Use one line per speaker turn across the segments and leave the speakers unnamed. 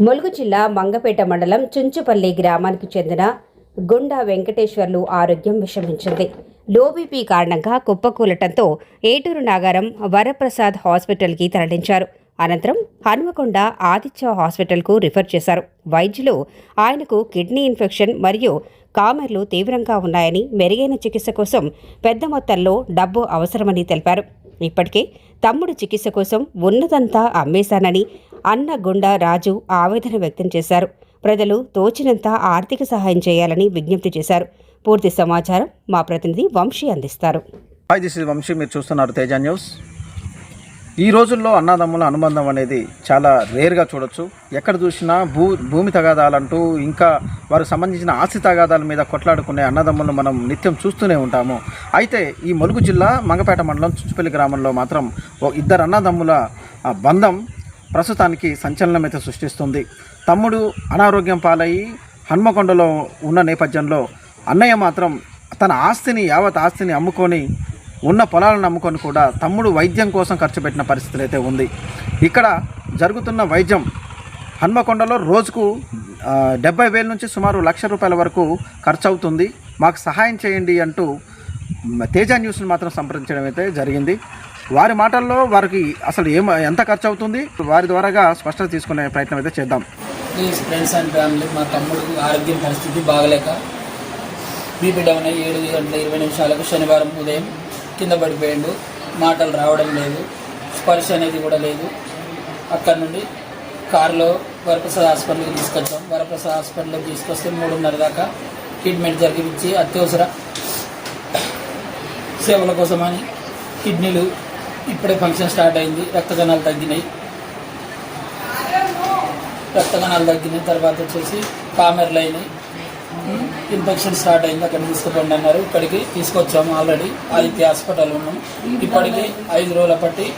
ములుగు జిల్లా మంగపేట మండలం చుంచుపల్లి గ్రామానికి చెందిన గుండా వెంకటేశ్వర్లు ఆరోగ్యం విషమించింది. లోబీపీ కారణంగా కుప్పకూలటంతో ఏటూరు నాగారం వరప్రసాద్ హాస్పిటల్కి తరలించారు. అనంతరం హన్మకొండ ఆదిత్య హాస్పిటల్కు రిఫర్ చేశారు. వైద్యులు ఆయనకు కిడ్నీ ఇన్ఫెక్షన్ మరియు కామెర్లు తీవ్రంగా ఉన్నాయని మెరుగైన చికిత్స కోసం పెద్ద మొత్తంలో డబ్బు అవసరమని తెలిపారు. ఇప్పటికే తమ్ముడు చికిత్స కోసం ఉన్నదంతా అమ్మేశానని అన్న గుండా రాజు ఆవేదన వ్యక్తం చేశారు. ప్రజలు తోచినంత ఆర్థిక సహాయం చేయాలని విజ్ఞప్తి చేశారు. పూర్తి సమాచారం మా ప్రతినిధి వంశీ అందిస్తారు.
Hi this is Vamshi. మీరు చూస్తున్నారు తేజ న్యూస్. ఈ రోజుల్లో అన్నదమ్ముల అనుబంధం అనేది చాలా రేర్గా చూడొచ్చు. ఎక్కడ చూసినా భూ భూమి తగాదాలంటూ ఇంకా వారికి సంబంధించిన ఆస్తి తగాదాల మీద కొట్లాడుకునే అన్నదమ్ములను మనం నిత్యం చూస్తూనే ఉంటాము. అయితే ఈ ములుగు జిల్లా మంగపేట మండలం చుచ్చుపల్లి గ్రామంలో మాత్రం ఓ ఇద్దరు అన్నదమ్ముల బంధం ప్రస్తుతానికి సంచలనం అయితే సృష్టిస్తుంది. తమ్ముడు అనారోగ్యం పాలయ్యి హన్మకొండలో ఉన్న నేపథ్యంలో అన్నయ్య మాత్రం తన ఆస్తిని యావత్ ఆస్తిని అమ్ముకొని ఉన్న పొలాలను నమ్ముకొని కూడా తమ్ముడు వైద్యం కోసం ఖర్చు పెట్టిన పరిస్థితులు అయితే ఉంది. ఇక్కడ జరుగుతున్న వైద్యం హన్మకొండలో రోజుకు డెబ్బై వేల నుంచి సుమారు లక్ష రూపాయల వరకు ఖర్చు అవుతుంది మాకు సహాయం చేయండి అంటూ తేజ న్యూస్ని మాత్రం సంప్రదించడం అయితే జరిగింది. వారి మాటల్లో వారికి అసలు ఏం ఎంత ఖర్చు అవుతుంది? వారి ద్వారాగా స్పష్టత తీసుకునే ప్రయత్నం అయితే చేద్దాం.
ప్లీజ్ ఫ్రెండ్స్ అండ్ ఫ్యామిలీ మా తమ్ముడు ఆరోగ్యం పరిస్థితి బాగలేక బీపీ డౌన్ అయ్యి ఏడు గంటల ఇరవై నిమిషాలకు శనివారం ఉదయం కింద పడిపోయాడు. మాటలు రావడం లేదు. స్పర్శ అనేది కూడా లేదు. అక్కడ నుండి కారులో వరప్రసాద్ హాస్పిటల్కి తీసుకొచ్చాం. వరప్రసాద్ హాస్పిటల్కి తీసుకొస్తే మూడున్నర దాకా ట్రీట్మెంట్ జరిగించి అత్యవసర సేవల కోసమని కిడ్నీలు ఇప్పుడే ఫంక్షన్ స్టార్ట్ అయింది. రక్త కణాలు తగ్గినాయి. రక్త కణాలు తగ్గినాయి తర్వాత వచ్చేసి కామెర్లు అయినాయి. ఇన్ఫెక్షన్ స్టార్ట్ అయింది. అక్కడ తీసుకుపోండి అన్నారు. ఇక్కడికి తీసుకొచ్చాము ఆల్రెడీ. ఆదిత్య హాస్పిటల్ ఉన్నాం. ఇప్పటికి ఐదు రోజుల పట్టి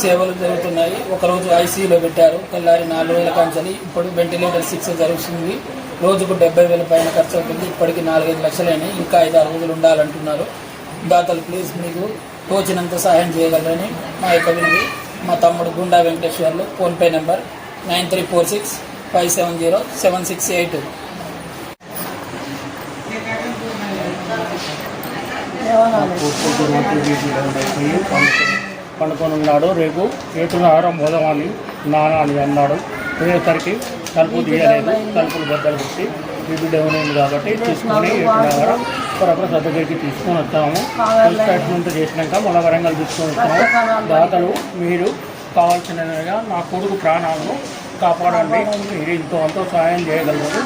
సేవలు జరుగుతున్నాయి. ఒకరోజు ఐసీయూలో పెట్టారు. తెల్లారి నాలుగు వేల కాంచని ఇప్పుడు వెంటిలేటర్ సిక్స్ జరుగుతుంది. రోజుకు డెబ్బై వేల పైన ఖర్చు అవుతుంది. ఇప్పటికి నాలుగైదు లక్షలైనాయి. ఇంకా ఐదు ఆరు రోజులు ఉండాలంటున్నారు. దాతలు ప్లీజ్ మీకు తోచినంత సహాయం చేయగలరని మా యొక్క వినవి మా తమ్ముడు Gunda Venkateswarlu PhonePe number nine three four six five seven zero seven six eight
పండుకొని ఉన్నాడు రేపు. ఏటున్నర పోదామని నాన్న అని అన్నాడు. పోయేసరికి తలుపు తీయలేదు తలుపులు బద్దలు పెట్టి బీబీ డౌన్ అయింది కాబట్టి తీసుకొని ఏటున్నర ప్రొఫెసర్ దగ్గరికి తీసుకొని వచ్చాము ట్రీట్మెంట్ చేసినాక మళ్ళీ వరంగల్ తీసుకొని వచ్చాము దాతలు మీరు కావాల్సినగా నా కొడుకు ప్రాణాలను కాపాడండి. మీరు ఇంతో అంతో సహాయం చేయగలరు.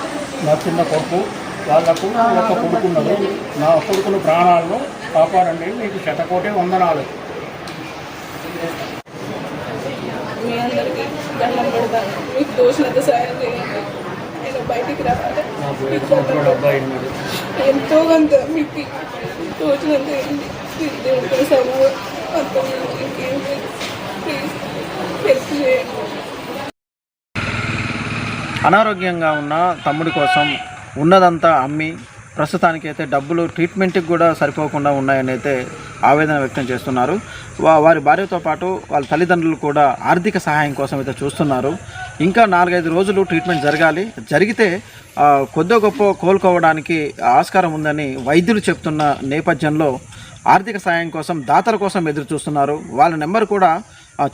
నా చిన్న కొడుకు వాళ్ళకు ఒక కొడుకున్నది. నా కొడుకును ప్రాణాలను కాపాడండి. మీకు శతకోటి వందనాలు.
మీ అందరికీ దండం పెడతాను. మీకు తోచినంత సాయం చేయండి. నేను బయటికి రావాలి.
నాకు
మీకు
సంవత్సరాలు
దండం
అబ్బాయి ఉన్నాడు.
పెడతాను. ఎంతో కొంత మీకు తోచినంత ఏంటి? దేవుడితో సమూహం అంత ఇంకేం లేదు. ప్లీజ్ హెల్ప్ చేయండి.
అనారోగ్యంగా ఉన్న తమ్ముడి కోసం ఉన్నదంతా అమ్మి ప్రస్తుతానికి అయితే డబ్బులు ట్రీట్మెంట్కి కూడా సరిపోకుండా ఉన్నాయని అయితే ఆవేదన వ్యక్తం చేస్తున్నారు. వారి భార్యతో పాటు వాళ్ళ తల్లిదండ్రులు కూడా ఆర్థిక సహాయం కోసం అయితే చూస్తున్నారు. ఇంకా నాలుగైదు రోజులు ట్రీట్మెంట్ జరగాలి. జరిగితే ఆ, కొద్దో గొప్ప కోలుకోవడానికి ఆస్కారం ఉందని వైద్యులు చెప్తున్న నేపథ్యంలో ఆర్థిక సహాయం కోసం దాతల కోసం ఎదురు చూస్తున్నారు. వాళ్ళ నెంబర్ కూడా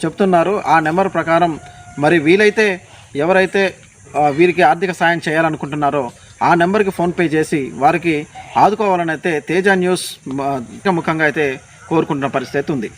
చెప్తున్నారు. ఆ నెంబర్ ప్రకారం మరి వీలైతే ఎవరైతే వీరికి ఆర్థిక సాయం చేయాలనుకుంటున్నారో ఆ నెంబర్కి ఫోన్పే చేసి వారికి ఆదుకోవాలని అయితే తేజ న్యూస్ ముఖంగా అయితే కోరుకుంటున్న పరిస్థితి ఉంది.